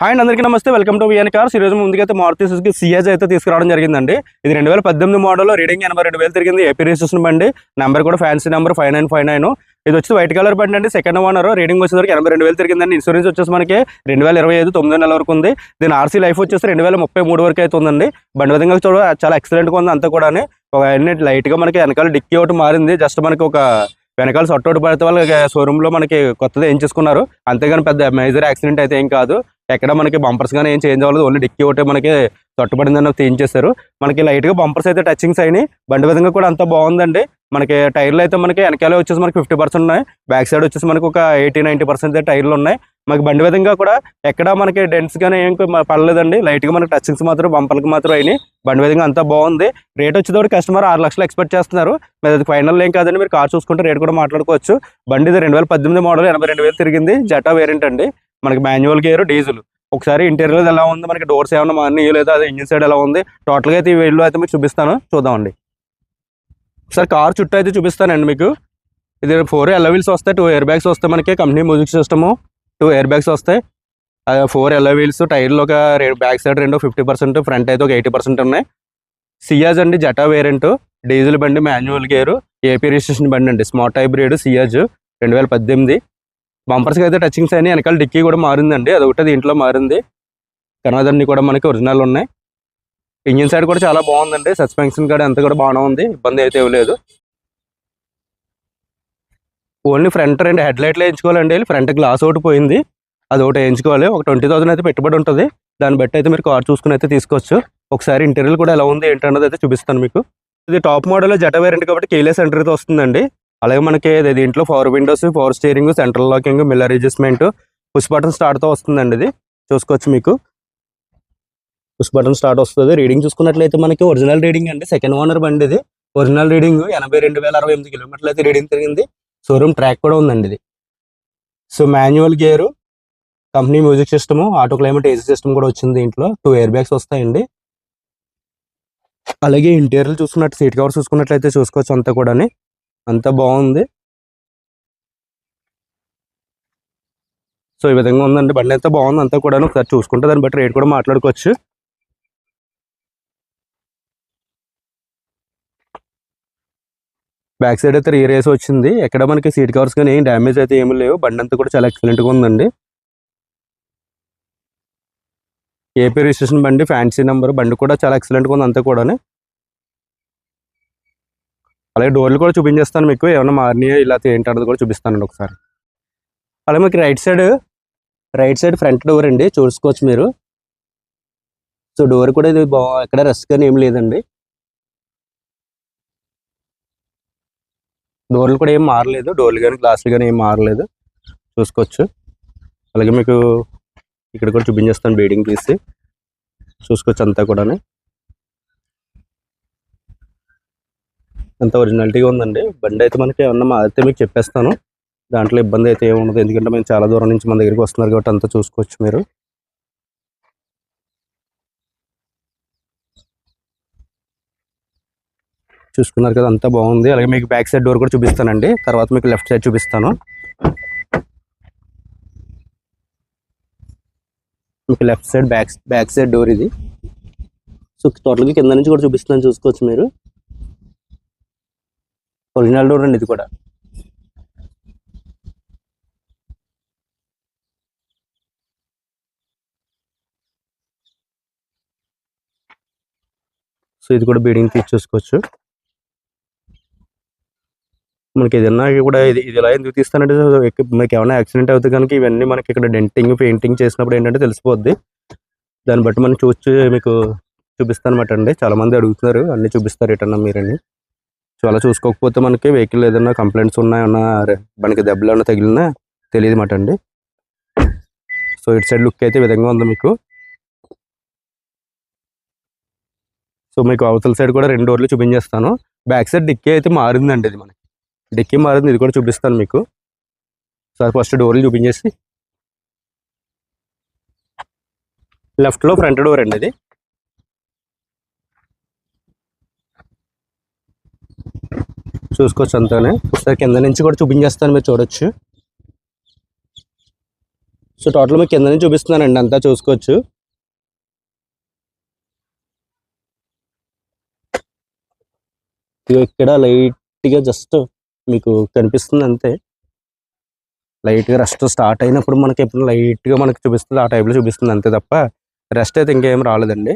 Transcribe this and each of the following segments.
Hi and అందరికీ నమస్తే. Welcome to VN cars ఈ రోజు ముందుకైతే మారుతి సుజుకి సిఎజ్ అయితే తీసుకురావడం జరిగిందండి. ఇది రెండు వేల పద్దెనిమిది మోడల్ రీడింగ్ ఎనభై రెండు వేలు తిరిగింది. ఏపీ రిజిస్ట్రేషన్ బండి. నెంబర్ కూడా fancy number five nine five nine ఇది వచ్చి వైట్ కలర్ బండి అండి. సెకండ్ ఓనర్ రీడింగ్ వచ్చేసరికి ఎనభై రెండు వేలు తిరిగిందండి. ఇన్సూరెన్స్ వచ్చేసి మనకి రెండు వేల ఇరవై ఐదు తొమ్మిది నెలల వరకు ఉంది. దీని ఆర్సీ లైఫ్ వచ్చేసి రెండు వేల ముప్పై మూడు వరకు అయితే ఉందండి. బండి విధంగా చూడ చాలా ఎక్సలెంట్గా ఉంది అంతా కూడా ఒక అన్ని లైట్గా మనకి వెనకాల డిక్కీ ఒకటి మారింది. జస్ట్ మనకి ఒక వెనకాల సొట్టోటి పడితే వాళ్ళు షోరూంలో మనకి కొత్తది ఏం చేసుకున్నారు. అంతేగాని పెద్ద మేజర్ యాక్సిడెంట్ అయితే ఏం కాదు. ఎక్కడ మనకి బంపర్స్ కానీ ఏం చేంజ్ అవ్వలేదు. ఓన్లీ డిక్కీ ఒకటే మనకి తొట్టబడిందని తీయించేశారు. మనకి లైట్గా బంపర్స్ అయితే టచింగ్స్ అయినాయి బండి విధంగా కూడా అంత బాగుందండి. మనకి టైర్లు అయితే మనకి వెనకాల వచ్చేసి మనకి ఫిఫ్టీ పర్సెంట్ ఉన్నాయి. బ్యాక్ సైడ్ వచ్చేసి మనకి ఒక ఎయిటీ నైంటీ పర్సెంట్ టైర్లు ఉన్నాయి. మనకి బండి విధంగా కూడా ఎక్కడ మనకి డెంట్స్ కానీ ఏం పడలేదండి. లైట్గా మనకి టచింగ్స్ మాత్రం బంపర్కి మాత్రం అయినాయి. బండి విధంగా అంతా బాగుంది. రేట్ వచ్చేటప్పుడు కస్టమర్ ఆరు లక్షలు ఎక్స్పెక్ట్ చేస్తున్నారు. మీరు అది ఫైనల్ ఏం కాదండి. మీరు కార్ చూసుకుంటే రేట్ కూడా మాట్లాడుకోవచ్చు. బండి ఇది రెండు వేల పద్దెనిమిది మోడల్ ఎనభై రెండు వేలు తిరిగింది. జటా వేరియంట్ అండి. మనకి మాన్యువల్ గేర్ డీజిల్ ఒకసారి ఇంటీరియర్ ఎలా ఉంది? మనకి డోర్స్ ఏమైనా మారినాయో? లేదా అది ఇంజిన్ సైడ్ ఎలా ఉంది? టోటల్గా అయితే ఈ వీళ్ళు అయితే మీకు చూపిస్తాను. చూద్దామండి. ఒకసారి కార్ చుట్టూ అయితే చూపిస్తానండి మీకు. ఇది ఫోర్ వీల్స్ వస్తాయి. టూ ఎయిర్ బ్యాగ్స్ వస్తాయి మనకి. Company music system two air bags వస్తాయి. ఫోర్ వీల్స్ టైర్లు ఒక బ్యాక్ సైడ్ రెండు ఫిఫ్టీ పర్సెంట్ ఫ్రంట్ అయితే ఒక ఎయిటీ పర్సెంట్ ఉన్నాయి. సియాజ్ అండి జటా వేరియంట్ డీజిల్ బండి మాన్యువల్ గేరు ఏపీ రిజిస్ట్రేషన్ బండి అండి. స్మార్ట్ హైబ్రిడ్ సియాజ్ రెండు వేల పద్దెనిమిది. బంపర్స్కి అయితే టచింగ్స్ అయినాయి. వెనకాల డిక్కీ కూడా మారిందండి. అది ఒకటి దీంట్లో మారింది. కనవదన్ని కూడా మనకి ఒరిజినల్ ఉన్నాయి. ఇంజిన్ సైడ్ కూడా చాలా బాగుందండి. సస్పెన్షన్ కూడా అంతా కూడా బాగానే ఉంది. ఇబ్బంది అయితే ఇవ్వలేదు ఓన్లీ ఫ్రంట్ రెండు హెడ్ లైట్లు వేయించుకోవాలండి. ఫ్రంట్ గ్లాస్ ఒకటి పోయింది. అది ఒకటి వేయించుకోవాలి. ఒక ట్వంటీ థౌసండ్ అయితే పెట్టుబడి ఉంటుంది. దాన్ని బట్టి అయితే మీరు కార్ చూసుకుని అయితే తీసుకోవచ్చు. ఒకసారి ఇంటీరియర్ కూడా ఎలా ఉంది ఏంటన్నది అయితే చూపిస్తాను మీకు. ఇది టాప్ మోడల్ జట వేరియంట్ కాబట్టి కేలెస్ ఎంట్రీతో వస్తుందండి. అలాగే మనకి దీంట్లో power windows power steering central locking mirror adjustment push button స్టార్ట్తో వస్తుందండి ఇది. చూసుకోవచ్చు మీకు. పుష్ బటన్ స్టార్ట్ వస్తుంది. రీడింగ్ చూసుకున్నట్లయితే మనకి ఒరిజినల్ రీడింగ్ అండి. సెకండ్ ఓనర్ బండి ఇది. ఒరిజినల్ రీడింగ్ ఎనభై రెండు వేల అరవై ఎనిమిది కిలోమీటర్లు అయితే రీడింగ్ తిరిగింది. షోరూమ్ ట్రాక్ కూడా ఉందండి ఇది. So manual gear company music system auto climate AC system కూడా వచ్చింది దీంట్లో. టూ ఎయిర్ బ్యాగ్స్ వస్తాయండి. అలాగే ఇంటీరియర్ చూసుకున్నట్టు సీట్ కవర్ చూసుకున్నట్లయితే చూసుకోవచ్చు అంతా కూడా అంతా బాగుంది. సో ఈ విధంగా ఉందండి. బండి అయితే బాగుంది. అంతా కూడా ఒకసారి చూసుకుంటే దాన్ని బట్టి రేట్ కూడా మాట్లాడుకోవచ్చు. బ్యాక్ సైడ్ అయితే రియర్ ఏసీ వచ్చింది. ఎక్కడ మనకి సీట్ కవర్స్ కానీ ఏం డ్యామేజ్ అయితే ఏమి లేవు. బండి అంతా కూడా చాలా ఎక్సలెంట్గా ఉందండి. ఏపీ రిజిస్ట్రేషన్ బండి ఫ్యాన్సీ నెంబర్ బండి కూడా చాలా ఎక్సలెంట్గా ఉంది అంతా కూడా అలాగే డోర్లు కూడా చూపించేస్తాను మీకు. ఏమైనా మారినాయో ఇలా ఏంటన్నది కూడా చూపిస్తానండి ఒకసారి. అలాగే మీకు right side right side front door అండి. చూసుకోవచ్చు మీరు. సో డోర్ కూడా ఇది బా ఎక్కడ రెస్ట్ కానీ ఏం లేదండి. డోర్లు కూడా ఏం మారలేదు. డోర్లు కానీ గ్లాసులు కానీ ఏం మారలేదు. చూసుకోవచ్చు. అలాగే మీకు ఇక్కడ కూడా చూపించేస్తాను బీడింగ్ తీసి చూసుకోవచ్చు అంతా కూడా అంత ఒరిజినాలిటీగా ఉందండి. బండి అయితే మనకి ఏమన్నా అయితే మీకు చెప్పేస్తాను. దాంట్లో ఇబ్బంది అయితే ఏమి ఉండదు. ఎందుకంటే మేము చాలా దూరం నుంచి మన దగ్గరికి వస్తున్నారు కాబట్టి అంతా చూసుకోవచ్చు మీరు. చూసుకున్నారు కదా అంతా బాగుంది. అలాగే మీకు బ్యాక్ సైడ్ డోర్ కూడా చూపిస్తానండి. తర్వాత మీకు లెఫ్ట్ సైడ్ చూపిస్తాను. మీకు left side back back side door ఇది. సో టోటల్గా కింద నుంచి కూడా చూపిస్తున్నాను. చూసుకోవచ్చు మీరు. ఒరిజినల్ డోర్ అండి ఇది కూడా. సో ఇది కూడా బీడింగ్ తీసి చూసుకోవచ్చు మనకి ఏదన్నా కూడా ఇది ఇది ఎలా ఎందుకు తీస్తానంటే మనకి ఏమైనా యాక్సిడెంట్ అవుతుంది కనుక ఇవన్నీ మనకి ఇక్కడ డెంటింగ్ పెయింటింగ్ చేసినప్పుడు ఏంటంటే తెలిసిపోద్ది. దాన్ని బట్టి మనం చూసి మీకు చూపిస్తాను అనమాట అండి. చాలా మంది అడుగుతున్నారు అన్ని చూపిస్తారు ఎటన్నా మీరని సో అలా చూసుకోకపోతే మనకి వెహికల్ ఏదైనా కంప్లైంట్స్ ఉన్నాయన్నా మనకి దెబ్బలు ఏమైనా తగిలినా తెలియదు మాట అండి. సో ఇటు సైడ్ లుక్ అయితే విధంగా ఉంది మీకు. సో మీకు అవతల సైడ్ కూడా రెండు డోర్లు చూపించేస్తాను. బ్యాక్ సైడ్ డిక్కీ అయితే మారిందండి ఇది మనకి. డిక్కీ మారింది ఇది కూడా చూపిస్తాను మీకు. సార్ ఫస్ట్ డోర్లు చూపించేసి. లెఫ్ట్లో ఫ్రంట్ డోర్ అండి ఇది. చూసుకోవచ్చు అంతానే ఒకసారి కింద నుంచి కూడా చూపించేస్తాను మీరు చూడొచ్చు. సో టోటల్ మీకు కింద నుంచి చూపిస్తున్నానండి అంతా చూసుకోవచ్చు. ఇక్కడ లైట్గా జస్ట్ మీకు కనిపిస్తుంది అంతే. లైట్గా రెస్ట్ స్టార్ట్ అయినప్పుడు మనకి ఎప్పుడు లైట్గా మనకి చూపిస్తుంది ఆ టైప్లో చూపిస్తుంది అంతే తప్ప రెస్ట్ అయితే ఇంకేం రాలేదండి.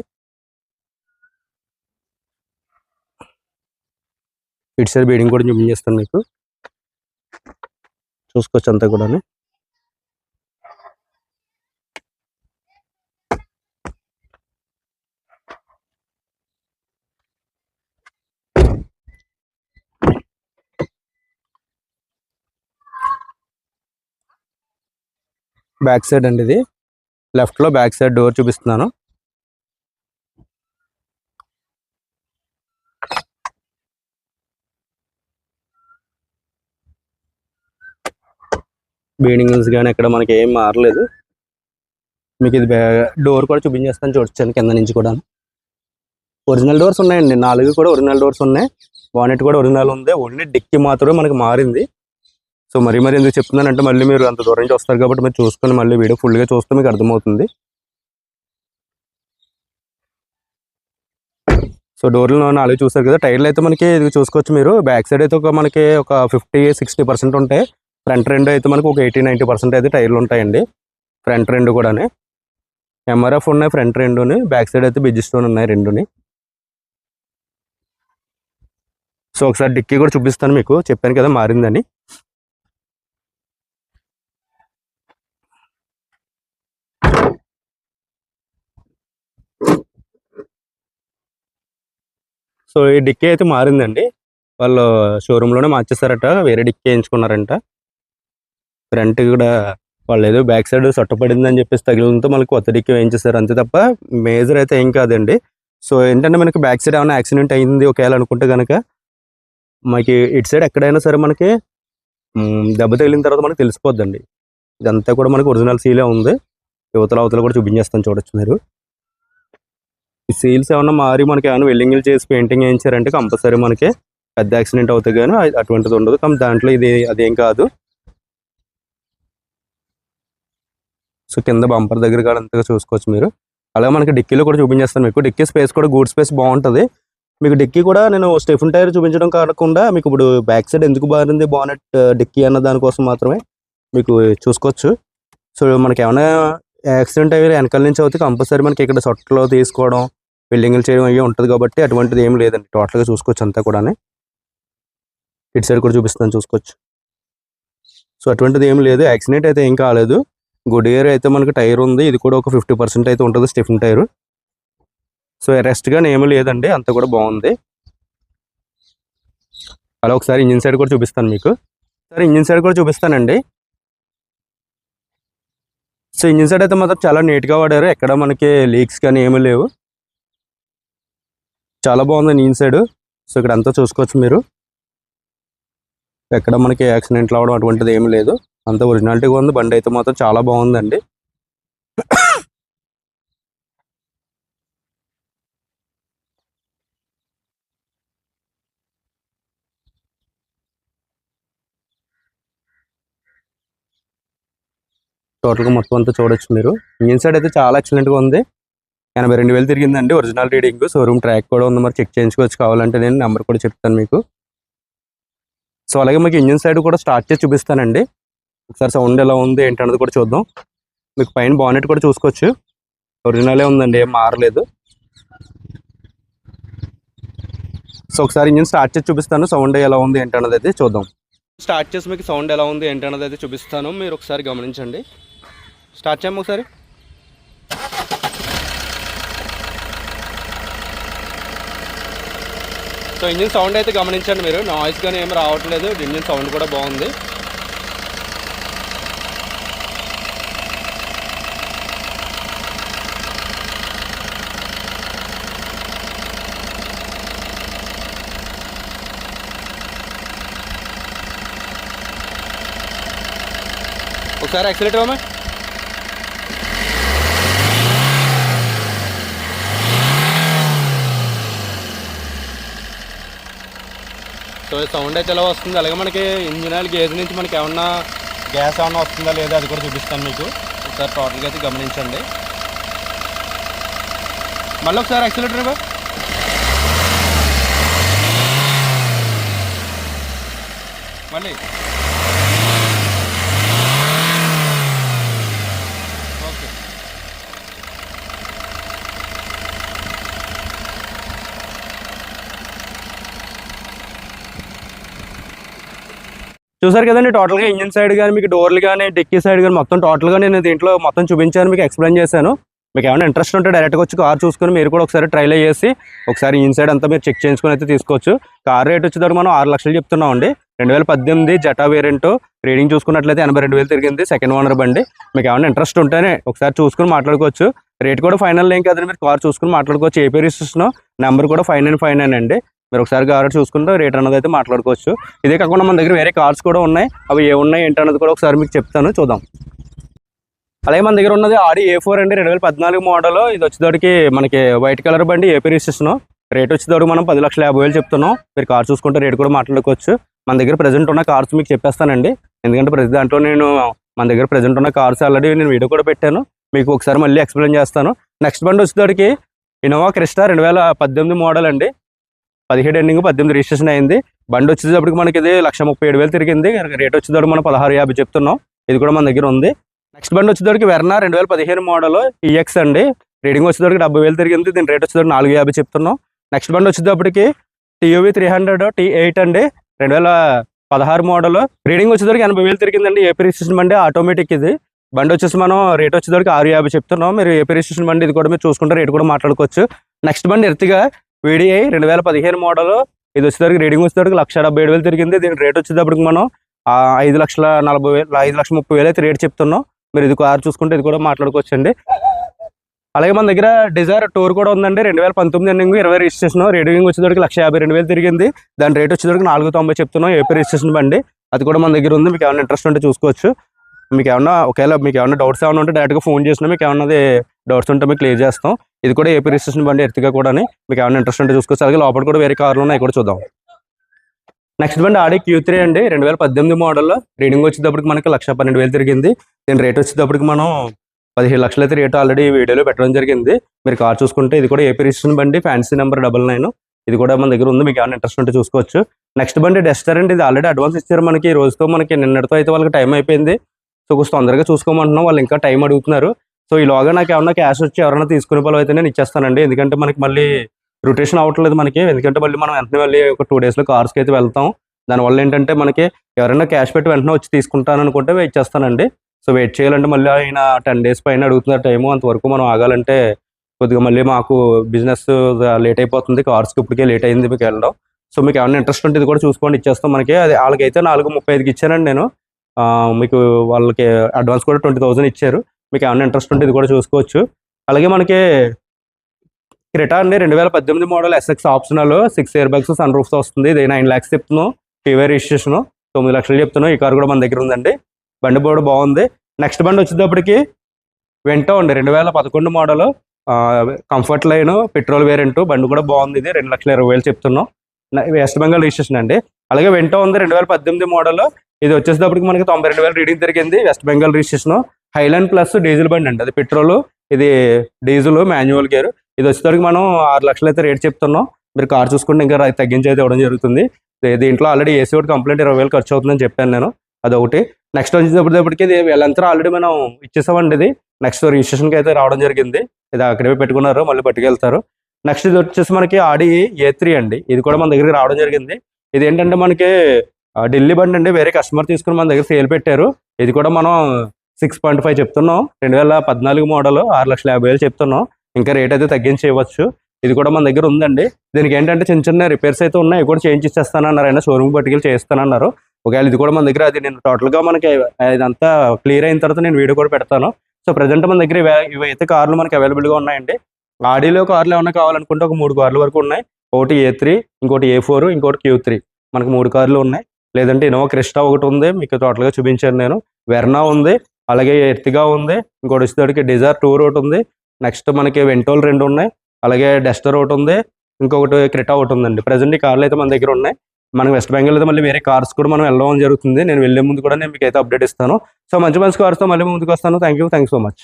ఇటు సైడ్ బీడింగ్ కూడా చూపించేస్తాను మీకు. చూసుకోవచ్చు అంతా కూడా బ్యాక్ సైడ్ అండి ఇది. లెఫ్ట్లో బ్యాక్ సైడ్ డోర్ చూపిస్తున్నాను. బీడింగ్స్ కానీ ఇక్కడ మనకి ఏం మారలేదు. మీకు ఇది డోర్ కూడా చూపించేస్తాను చూడొచ్చాను కింద నుంచి కూడా ఒరిజినల్ డోర్స్ ఉన్నాయండి. నాలుగు కూడా ఒరిజినల్ డోర్స్ ఉన్నాయి. వానెట్ కూడా ఒరిజినల్ ఉంది. ఓన్లీ డిక్కి మాత్రమే మనకి మారింది. సో మరీ మరి ఎందుకు చెప్తున్నానంటే మళ్ళీ మీరు అంత దూరం నుంచి వస్తారు కాబట్టి మీరు చూసుకొని మళ్ళీ వీడియో ఫుల్గా చూస్తే మీకు అర్థమవుతుంది. సో డోర్లు నాలుగు చూస్తారు కదా టైర్లు అయితే మనకి ఇది చూసుకోవచ్చు మీరు. బ్యాక్ సైడ్ అయితే ఒక మనకి ఒక ఫిఫ్టీ సిక్స్టీ పర్సెంట్ ఉంటాయి ఫ్రంట్ రెండు అయితే మనకు ఒక ఎయిటీ నైంటీ పర్సెంట్ అయితే టైర్లు ఉంటాయండి. ఫ్రంట్ రెండు కూడానే. ఎంఆర్ఎఫ్ ఉన్నాయి ఫ్రంట్ రెండుని. బ్యాక్ సైడ్ అయితే బిజ్ స్టోన్ ఉన్నాయి రెండుని. సో ఒకసారి డిక్కీ కూడా చూపిస్తాను మీకు. చెప్పాను కదా మారిందని. సో ఈ డిక్కీ అయితే మారిందండి. వాళ్ళు షోరూంలోనే మార్చేస్తారట వేరే డిక్కీ వేయించుకున్నారంట. ఫ్రంట్ కూడా వాళ్ళు ఏదో బ్యాక్ సైడ్ సొట్టపడింది అని చెప్పేసి తగిలినంతో మనకు కొత్త డిక్కీ వేయించేస్తారు అంతే తప్ప మేజర్ అయితే ఏం కాదండి. సో ఏంటంటే మనకి బ్యాక్ సైడ్ ఏమైనా యాక్సిడెంట్ అయింది ఒకవేళ అనుకుంటే కనుక మనకి ఇటు సైడ్ ఎక్కడైనా సరే మనకి దెబ్బ తగిలిన తర్వాత మనకి తెలిసిపోద్దండి. ఇదంతా కూడా మనకి ఒరిజినల్ సీలే ఉంది. యువతల అవతల కూడా చూపించేస్తాను చూడొచ్చు మీరు. ఈ సీల్స్ ఏమన్నా మారి మనకి ఏమైనా వెల్డింగ్లు చేసి పెయింటింగ్ వేయించారంటే కంపల్సరీ మనకి పెద్ద యాక్సిడెంట్ అవుతుంది కానీ అటువంటిది ఉండదు. కానీ దాంట్లో ఇది అదేం కాదు. సో కింద బంపర్ దగ్గర కూడా అంతగా చూసుకోవచ్చు మీరు. అలాగే మనకి డిక్కీలో కూడా చూపించేస్తాను మీకు. డిక్కీ స్పేస్ కూడా గూడ్ స్పేస్ బాగుంటుంది. మీకు డిక్కీ కూడా నేను స్టెఫిన్ టైర్ చూపించడం కాకుండా మీకు ఇప్పుడు బ్యాక్ సైడ్ ఎందుకు బాగుంది బానెట్ డిక్కీ అన్న దానికోసం మాత్రమే మీకు చూసుకోవచ్చు. సో మనకి ఏమైనా యాక్సిడెంట్ అయ్యి వెనకాల నుంచి అవుతే కంపల్సరీ మనకి ఇక్కడ సొట్టలో తీసుకోవడం బిల్డింగ్లు చేయడం అవి ఉంటుంది కాబట్టి అటువంటిది ఏం లేదండి. టోటల్గా చూసుకోవచ్చు అంతా కూడా ఇటు సైడ్ కూడా చూపిస్తాను చూసుకోవచ్చు. సో అటువంటిది ఏం లేదు. యాక్సిడెంట్ అయితే ఏం కాలేదు. గుడియర్ అయితే మనకి టైర్ ఉంది. ఇది కూడా ఒక ఫిఫ్టీ పర్సెంట్ అయితే ఉంటుంది స్టిఫిన్ టైర్. సో రెస్ట్ ఏమీ లేదండి. అంత కూడా బాగుంది. అలా ఒకసారి ఇంజిన్ సైడ్ కూడా చూపిస్తాను మీకు. సరే ఇంజిన్ సైడ్ కూడా చూపిస్తానండి. సో ఇంజిన్ సైడ్ అయితే మాత్రం చాలా నీట్గా వాడారు. ఎక్కడ మనకి లీక్స్ కానీ ఏమీ లేవు. చాలా బాగుంది ఇంజిన్ సైడ్. సో ఇక్కడ అంతా చూసుకోవచ్చు మీరు. ఎక్కడ మనకి యాక్సిడెంట్లు అవడం అటువంటిది ఏమీ లేదు. అంత ఒరిజినాలిటీగా ఉంది. బండి అయితే మాత్రం చాలా బాగుందండి. టోటల్గా మొత్తం అంతా చూడొచ్చు మీరు. ఇంజిన్ సైడ్ అయితే చాలా ఎక్సలెంట్గా ఉంది. ఎనభై రెండు వేలు తిరిగిందండి ఒరిజినల్ రీడింగ్. షోరూమ్ ట్రాక్ కూడా ఉంది. మరి చెక్ చేయించుకోవచ్చు కావాలంటే నేను నెంబర్ కూడా చెప్తాను మీకు. సో అలాగే మీకు ఇంజిన్ సైడ్ కూడా స్టార్ట్ చేసి చూపిస్తానండి. ఒకసారి సౌండ్ ఎలా ఉంది ఏంటన్నది కూడా చూద్దాం. మీకు పైన బానెట్ కూడా చూసుకోవచ్చు. ఒరిజినలే ఉందండి ఏం మారలేదు. సో ఒకసారి ఇంజిన్ స్టార్ట్ చేసి చూపిస్తాను సౌండ్ ఎలా ఉంది ఏంటన్నది అయితే చూద్దాం. స్టార్ట్ చేసి మీకు సౌండ్ ఎలా ఉంది ఏంటన్నది అయితే చూపిస్తాను మీరు ఒకసారి గమనించండి. స్టార్ట్ చేయము ఒకసారి. సో ఇంజిన్ సౌండ్ అయితే గమనించండి మీరు నాయిస్ కానీ ఏం రావట్లేదు ఇంజిన్ సౌండ్ కూడా బాగుంది. ఒకసారి एक्सीटर में సో సౌండ్ అయితే ఎలా వస్తుంది? అలాగే మనకి ఇంజిన్ ఆయిల్ గేజ్ నుంచి మనకి ఏమన్నా గ్యాస్ ఏమన్నా వస్తుందా లేదా అది కూడా చూపిస్తాను మీకు. ఒకసారి టోటల్గా అయితే గమనించండి. మళ్ళీ ఒకసారి యాక్సిలేటర్ మళ్ళీ. చూసారు కదండి టోటల్గా ఇంజిన్ సైడ్ కానీ మీకు డోర్లు కానీ డిక్కీ సైడ్ కానీ మొత్తం టోటల్గా నేను దీంట్లో మొత్తం చూపించాను మీకు ఎక్స్ప్లెయిన్ చేశాను. మీకు ఏమైనా ఇంట్రెస్ట్ ఉంటే డైరెక్ట్గా వచ్చి కార్ చూసుకొని మీరు కూడా ఒకసారి ట్రైల్ చేసి ఒకసారి ఇంజిన్ సైడ్ అంతా మీరు చెక్ చేయించుకొని అయితే తీసుకోవచ్చు. కార్ రేట్ వచ్చేటప్పుడు మనం ఆరు లక్షలు చెప్తున్నాం అండి రెండు వేల పద్దెనిమిది జటా వేరియంట్ రీడింగ్ చూసుకున్నట్లయితే ఎనభై రెండు వేలు తిరిగింది సెకండ్ ఓనర్ బండి. మీకు ఏమైనా ఇంట్రెస్ట్ ఉంటేనే ఒకసారి చూసుకుని మాట్లాడుకోవచ్చు. రేట్ కూడా ఫైనల్ ఏం కదండి మీరు కార్ చూసుకుని మాట్లాడుకోవచ్చు. ఏపీ రిజిస్ట్రేషన్ నెంబర్ కూడా ఫైవ్ నైన్ ఫైవ్ నైన్ అండి. మీరు ఒకసారి కార్ చూసుకుంటే రేట్ అన్నది అయితే మాట్లాడుకోవచ్చు. ఇదే కాకుండా మన దగ్గర వేరే కార్స్ కూడా ఉన్నాయి. అవి ఏ ఉన్నాయి ఏంటన్నది కూడా ఒకసారి మీకు చెప్తాను చూద్దాం. అలాగే మన దగ్గర ఉన్నది ఆడి ఏ ఫోర్ అండి రెండు వేల పద్నాలుగు మోడల్. ఇది వచ్చేటోడికి మనకి వైట్ కలర్ బండి ఏపీ రిజిస్ట్రేషన్. రేట్ వచ్చేటోడు మనం పది లక్షల యాభై వేలు చెప్తున్నాం. మీరు కార్ చూసుకుంటే రేట్ కూడా మాట్లాడుకోవచ్చు. మన దగ్గర ప్రజెంట్ ఉన్న కార్స్ మీకు చెప్పేస్తానండి. ఎందుకంటే ప్రతి దాంట్లో నేను మన దగ్గర ప్రజెంట్ ఉన్న కార్స్ ఆల్రెడీ నేను వీడియో కూడా పెట్టాను. మీకు ఒకసారి మళ్ళీ ఎక్స్ప్లెయిన్ చేస్తాను. నెక్స్ట్ బండి వచ్చేటోడికి ఇనోవా క్రిస్టా రెండు వేల పద్దెనిమిది మోడల్ అండి. పదిహేడు ఎండింగ్ పద్దెనిమిది రిజిస్ట్రేషన్ అయింది. బండి వచ్చేటప్పటికి మనకి ఇది లక్ష ముప్పై ఏడు వేలు తిరిగింది. రేట్ వచ్చేటప్పుడు మనం పదహారు యాభై చెప్తున్నాం. ఇది కూడా మన దగ్గర ఉంది. నెక్స్ట్ బండి వచ్చేటప్పటికి వెర్నా రెండు వేల పదిహేను మోడల్ ఈఎక్స్ అండి. రీడింగ్ వచ్చేటప్పటికి డెబ్బై వేలు తిరిగింది. దీని రేట్ వచ్చేటప్పుడు నాలుగు యాభై చెప్తున్నాం. నెక్స్ట్ బండి వచ్చేటప్పటికి TUV three hundred T eight అండి. రెండు వేల పదహారు మోడల్ రీడింగ్ వచ్చేటప్పటికి ఎనభై వేలు తిరిగిందండి. ఏపీ రిజిస్ట్రేషన్ బండి ఆటోమేటిక్ ఇది. బండి వచ్చేసి మనం రేట్ వచ్చేటప్పటికి ఆరు యాభై చెప్తున్నాం. మీరు ఏపీ రిజిస్ట్రేషన్ బండి ఇది కూడా మీరు చూసుకుంటే రేట్ కూడా మాట్లాడుకోవచ్చు. నెక్స్ట్ బండి ఎర్తిగా వీడిఐ రెండు వేల పదిహేను మోడల్ ఇది వచ్చేసరికి రీడింగ్ వచ్చేసరికి లక్ష డెబ్బై ఏడు వేలు తిరిగింది. దీని రేట్ వచ్చేటప్పటికి మనం ఐదు లక్షల నలభై వేలు ఐదు లక్షల ముప్పై వేలు అయితే రేట్ చెప్తున్నాం. మీరు ఇది కార్ చూసుకుంటే ఇది కూడా మాట్లాడుకోవచ్చు అండి అలాగే మన దగ్గర డిజైర్ టూర్ కూడా ఉందండి. రెండు వేల పంతొమ్మిది ఎండింగ్ ఇరవై రిజిస్ట్రేషన్ రీడింగ్ వచ్చేసరికి లక్ష యాభై రెండు వేలు తిరిగింది. దాని రేట్ వచ్చేసరికి నాలుగు తొంభై చెప్తున్నాం. ఏపీ రిజిస్ట్రేషన్ బండి. అది కూడా మన దగ్గర ఉంది. మీకు ఏమైనా ఇంట్రెస్ట్ ఉంటే చూసుకోవచ్చు. మీకు ఏమన్నా ఒకవేళ మీకు ఏమైనా డౌట్స్ ఏమైనా ఉంటే డైరెక్ట్గా ఫోన్ చేసినా మీకు ఏమన్నా డౌట్స్ ఉంటే మీకు క్లియర్ చేస్తాం. ఇది కూడా ఏపీ రిజిస్ట్రేషన్ బండి ఎర్తిగా కూడా మీకు ఏమైనా ఇంట్రెస్ట్ ఉంటే చూసుకోవచ్చు. అలాగే లోపల కూడా వేరే కార్లు ఉన్నాయి కూడా చూద్దాం. నెక్స్ట్ బండి ఆడి క్యూ త్రీ అండి. రెండు వేల పద్దెనిమిది మోడల్ రీడింగ్ వచ్చేటప్పటికి మనకి లక్ష పన్నెండు వేలు తిరిగింది. దీని రేట్ వచ్చేటప్పటికి మనం పదిహేడు లక్షలు అయితే రేట్ ఆల్రెడీ వీడియోలో పెట్టడం జరిగింది. మీరు కార్ చూసుకుంటే ఇది కూడా ఏపీ రిజిస్ట్రేషన్ బండి ఫ్యాన్సీ నెంబర్ డబల్ నైన్. ఇది కూడా మన దగ్గర ఉంది మీకు ఏమైనా ఇంట్రెస్ట్ ఉంటే చూసుకోవచ్చు. నెక్స్ట్ బండి డెస్టర్ అండి. ఇది ఆల్రెడీ అడ్వాన్స్ ఇచ్చారు మనకి. ఈ రోజుతో మనకి నిన్నటితో అయితే వాళ్ళకి టైం అయిపోయింది. సో కొంచెం తొందరగా చూసుకోమంటున్నాం. వాళ్ళు ఇంకా టైం అడుగుతున్నారు. సో ఈలోగా నాకు ఏమన్నా క్యాష్ వచ్చి ఎవరైనా తీసుకునే పలు అయితే నేను ఇచ్చేస్తానండి. ఎందుకంటే మనకి మళ్ళీ రొటేషన్ అవ్వట్లేదు మనకి. ఎందుకంటే మళ్ళీ మనం వెంటనే వెళ్ళి ఒక టూ డేస్లో కార్స్కి అయితే వెళ్తాం. దానివల్ల ఏంటంటే మనకి ఎవరైనా క్యాష్ పెట్టి వెంటనే వచ్చి తీసుకుంటాను అనుకుంటే వెయిట్ చేస్తానండి. సో వెయిట్ చేయాలంటే మళ్ళీ ఆయన టెన్ డేస్ పైన అడుగుతున్నారు టైము అంతవరకు మనం ఆగాలంటే కొద్దిగా మళ్ళీ మాకు బిజినెస్ లేట్ అయిపోతుంది. కార్స్కి ఇప్పటికే లేట్ అయింది మీకు వెళ్ళడం. సో మీకు ఏమైనా ఇంట్రెస్ట్ ఉంటే ఇది కూడా చూసుకోండి ఇచ్చేస్తాం మనకి. అది వాళ్ళకైతే నాలుగు ముప్పై ఐదుకి ఇచ్చానండి నేను. మీకు వాళ్ళకి అడ్వాన్స్ కూడా ట్వంటీ థౌసండ్ ఇచ్చారు. మీకు ఏమైనా ఇంట్రెస్ట్ ఉంటే ఇది కూడా చూసుకోవచ్చు. అలాగే మనకి క్రిటా అండి రెండు వేల పద్దెనిమిది model SX optional six air bags sunroofs వస్తుంది. ఇది నైన్ ల్యాక్స్ చెప్తున్నాం. టీవీ రిజిస్ట్రేషన్ తొమ్మిది లక్షలు చెప్తున్నాం. ఈ కార్ కూడా మన దగ్గర ఉందండి. బండి కూడా బాగుంది. నెక్స్ట్ బండి వచ్చేటప్పటికి వెంటో అండి రెండు వేల పదకొండు model. Comfort line petrol variant బండి కూడా బాగుంది ఇది. రెండు లక్షల ఇరవై వేలు చెప్తున్నాం. వెస్ట్ బెంగాల్ రిజిస్ట్రేషన్ అండి. అలాగే వెంటో ఉంది రెండు వేల పద్దెనిమిది మోడల్. ఇది వచ్చేటప్పటికి మనకి తొంభై రెండు వేలు రీడింగ్ తిరిగింది. West Bengal registration highland plus diesel బండి అండి. అది పెట్రోల్ ఇది డీజిల్ మాన్యువల్ గేర్. ఇది వచ్చేసరికి మనం ఆరు లక్షలు అయితే రేట్ చెప్తున్నాం. మీరు కార్ చూసుకుంటే ఇంకా తగ్గించి అయితే ఇవ్వడం జరుగుతుంది. దీంట్లో ఆల్రెడీ ఏసీ ఒకటి కంప్లీట్ ఇరవై వేలు ఖర్చు అవుతుందని చెప్పాను నేను. అదొకటి. నెక్స్ట్ వచ్చేటప్పటికి ఇది వీళ్ళంతా ఆల్రెడీ మనం ఇచ్చేసామండి ఇది. నెక్స్ట్ రిజిస్ట్రేషన్కి అయితే రావడం జరిగింది. ఇది అక్కడే పెట్టుకున్నారు మళ్ళీ పట్టుకెళ్తారు. నెక్స్ట్ ఇది వచ్చేసి మనకి ఆడి ఏ త్రీ అండి. ఇది కూడా మన దగ్గరికి రావడం జరిగింది. ఇది ఏంటంటే మనకి ఢిల్లీ బండి అండి. వేరే కస్టమర్ తీసుకుని మన దగ్గర సేల్ పెట్టారు. ఇది కూడా మనం సిక్స్ పాయింట్ ఫైవ్ చెప్తున్నాం. రెండు వేల పద్నాలుగు మోడల్ ఆరు లక్షల యాభై వేలు చెప్తున్నాం. ఇంకా రేట్ అయితే తగ్గించి ఇవ్వచ్చు ఇది కూడా మన దగ్గర ఉందండి. దీనికి ఏంటంటే చిన్న చిన్న రిపేర్స్ అయితే ఉన్నాయి. కూడా చేంజ్ ఇచ్చేస్తానన్నారు ఆయన. షోరూమ్ పట్టుకెళ్ళి చేస్తానన్నారు ఒకవేళ ఇది కూడా మన దగ్గర అది నేను టోటల్గా మనకి ఇదంతా క్లియర్ అయిన తర్వాత నేను వీడియో కూడా పెడతాను. సో ప్రజెంట్ మన దగ్గర ఇవైతే కార్లు మనకి అవైలబుల్గా ఉన్నాయండి. ఆడీలో కార్లు ఏమైనా కావాలనుకుంటే ఒక మూడు కార్లు వరకు ఉన్నాయి. ఒకటి ఏ త్రీ ఇంకోటి ఏ ఫోర్ ఇంకోటి క్యూ త్రీ మనకు మూడు కార్లు ఉన్నాయి. లేదంటే ఇనోవా క్రిస్టా ఒకటి ఉంది. మీకు టోటల్గా చూపించాను నేను. వెర్నా ఉంది. అలాగే ఎర్తిగా ఉంది. ఇంకోటి వచ్చేసరికి డిజైర్ టూర్ ఒకటి ఉంది. నెక్స్ట్ మనకి వెంటోల్ రెండు ఉన్నాయి. అలాగే డెస్టర్ ఒకటి ఉంది. ఇంకొకటి క్రిటా ఒకటి ఉందండి. ప్రజెంట్ ఈ కార్లు అయితే మన దగ్గర ఉన్నాయి. మనం వెస్ట్ బెంగాల్ అయితే మళ్ళీ వేరే కార్స్ కూడా మనం వెళ్ళడం జరుగుతుంది. నేను వెళ్ళే ముందు కూడా నేను మీకు అయితే అప్డేట్ ఇస్తాను. సో మంచి మంచి కార్స్తో మళ్ళీ ముందుకు వస్తాను. Thank you thank so much.